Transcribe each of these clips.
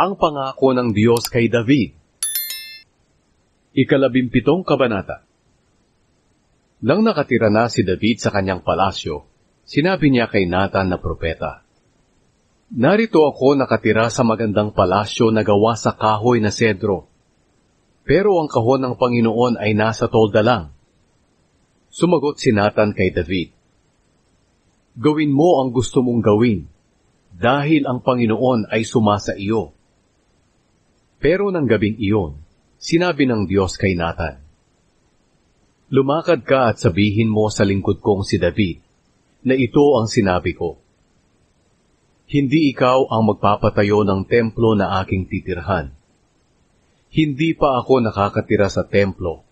Ang pangako ng Diyos kay David. Ikalabimpitong kabanata. Nang nakatira na si David sa kanyang palasyo, sinabi niya kay Nathan na propeta, Narito ako nakatira sa magandang palasyo na gawa sa kahoy na sedro. Pero ang kahon ng Panginoon ay nasa tolda lang. Sumagot si Nathan kay David, Gawin mo ang gusto mong gawin, dahil ang Panginoon ay sumasa iyo. Pero ng gabing iyon, sinabi ng Diyos kay Nathan, Lumakad ka at sabihin mo sa lingkod kong si David, na ito ang sinabi ko. Hindi ikaw ang magpapatayo ng templo na aking titirhan. Hindi pa ako nakakatira sa templo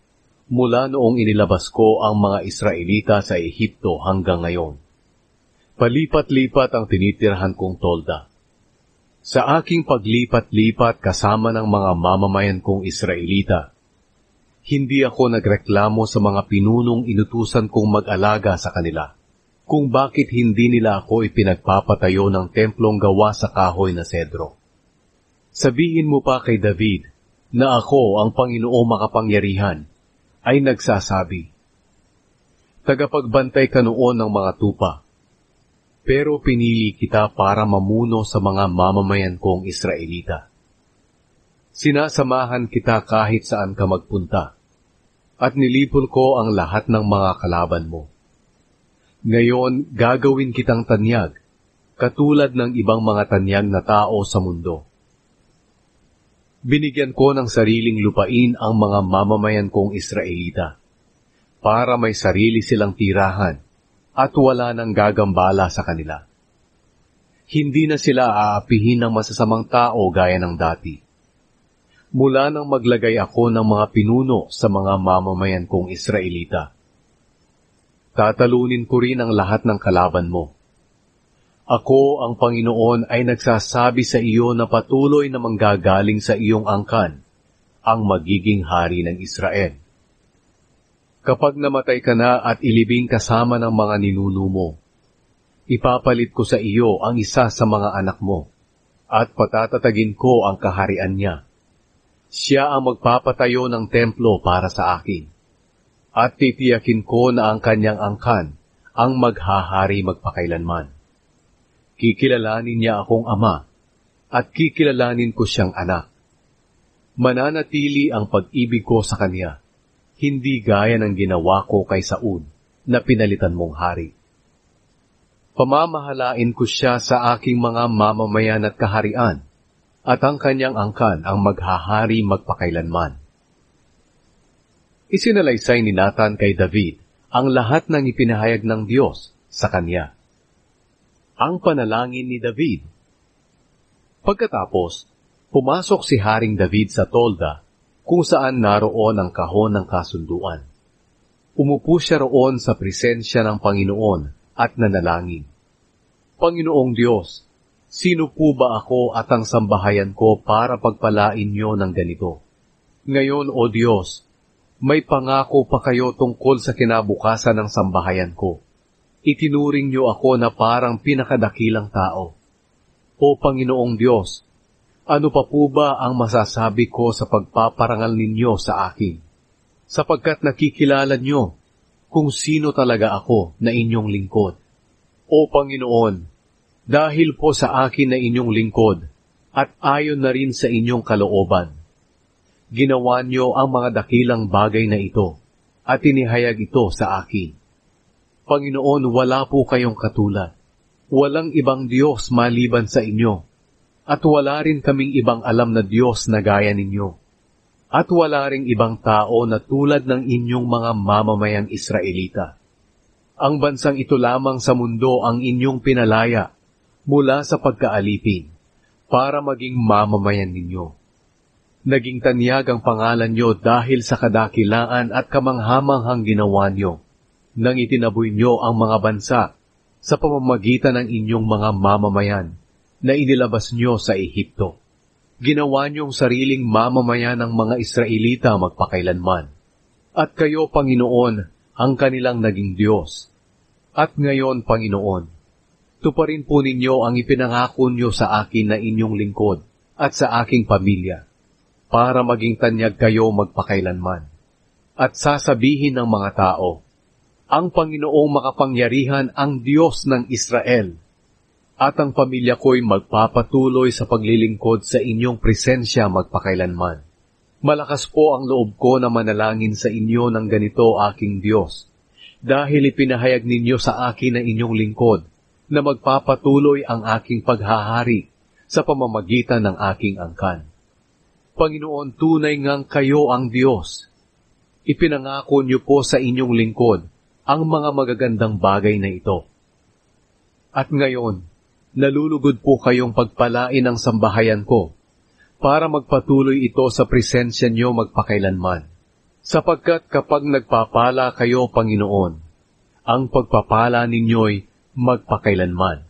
mula noong inilabas ko ang mga Israelita sa Ehipto hanggang ngayon. Palipat-lipat ang tinitirhan kong tolda. Sa aking paglipat-lipat kasama ng mga mamamayan kong Israelita, hindi ako nagreklamo sa mga pinunong inutusan kong mag-alaga sa kanila kung bakit hindi nila ako ipinagpapatayo ng templong gawa sa kahoy na sedro. Sabihin mo pa kay David na ako ang Panginoong makapangyarihan ay nagsasabi, Tagapagbantay ka noon ng mga tupa, pero pinili kita para mamuno sa mga mamamayan kong Israelita. Sinasamahan kita kahit saan ka magpunta, at nilipol ko ang lahat ng mga kalaban mo. Ngayon, gagawin kitang tanyag, katulad ng ibang mga tanyag na tao sa mundo. Binigyan ko ng sariling lupain ang mga mamamayan kong Israelita, para may sarili silang tirahan at wala nang gagambala sa kanila. Hindi na sila aapihin ng masasamang tao gaya ng dati. Mula nang maglagay ako ng mga pinuno sa mga mamamayan kong Israelita. Tatalunin ko rin ang lahat ng kalaban mo. Ako, ang Panginoon, ay nagsasabi sa iyo na patuloy na manggagaling sa iyong angkan ang magiging hari ng Israel. Kapag namatay ka na at ilibing kasama ng mga ninuno mo, ipapalit ko sa iyo ang isa sa mga anak mo, at patatatagin ko ang kaharian niya. Siya ang magpapatayo ng templo para sa akin, at titiyakin ko na ang kanyang angkan ang maghahari magpakailanman. Kikilalanin niya akong ama, at kikilalanin ko siyang anak. Mananatili ang pag-ibig ko sa kanya, hindi gaya ng ginawa ko kay Saul na pinalitan mong hari. Pamamahalain ko siya sa aking mga mamamayan at kaharian, at ang kanyang angkan ang maghahari magpakailanman. Isinalaysay ni Nathan kay David ang lahat ng ipinahayag ng Diyos sa kanya. Ang panalangin ni David Pagkatapos, pumasok si Haring David sa tolda kung saan naroon ang kahon ng kasunduan. Umupo siya roon sa presensya ng Panginoon at nanalangin. Panginoong Diyos, sino po ba ako at ang sambahayan ko para pagpalain niyo ng ganito? Ngayon, O Diyos, may pangako pa kayo tungkol sa kinabukasan ng sambahayan ko. Itinuring niyo ako na parang pinakadakilang tao. O Panginoong Diyos, ano pa po ba ang masasabi ko sa pagpaparangal ninyo sa akin? Sapagkat nakikilala niyo kung sino talaga ako na inyong lingkod. O Panginoon, dahil po sa akin na inyong lingkod, at ayon na rin sa inyong kalooban, ginawa niyo ang mga dakilang bagay na ito, at inihayag ito sa akin. Panginoon, wala po kayong katulad. Walang ibang Diyos maliban sa inyo, at wala rin kaming ibang alam na Diyos na gaya ninyo. At wala ring ibang tao na tulad ng inyong mga mamamayang Israelita. Ang bansang ito lamang sa mundo ang inyong pinalaya mula sa pagkaalipin para maging mamamayan ninyo Naging tanyag ang pangalan niyo dahil sa kadakilaan at kamanghamanghang ginawa niyo, nang itinaboy niyo ang mga bansa sa pamamagitan ng inyong mga mamamayan na inilabas niyo sa Ehipto. Ginawa niyong sariling mamamayan ng mga Israelita magpakailanman. At kayo, Panginoon, ang kanilang naging Diyos. At ngayon, Panginoon, tuparin po ninyo ang ipinangako niyo sa akin na inyong lingkod at sa aking pamilya, para maging tanyag kayo magpakailanman. At sasabihin ng mga tao, ang Panginoong makapangyarihan ang Diyos ng Israel, at ang pamilya ko'y magpapatuloy sa paglilingkod sa inyong presensya magpakailanman. Malakas po ang loob ko na manalangin sa inyo ng ganito aking Diyos, dahil ipinahayag ninyo sa akin na inyong lingkod na magpapatuloy ang aking paghahari sa pamamagitan ng aking angkan. Panginoon, tunay ngang kayo ang Diyos. Ipinangako niyo po sa inyong lingkod ang mga magagandang bagay na ito. At ngayon, nalulugod po kayong pagpalain ang sambahayan ko para magpatuloy ito sa presensya niyo magpakailanman. Sapagkat kapag nagpapala kayo, Panginoon, ang pagpapala ninyo'y magpakailanman.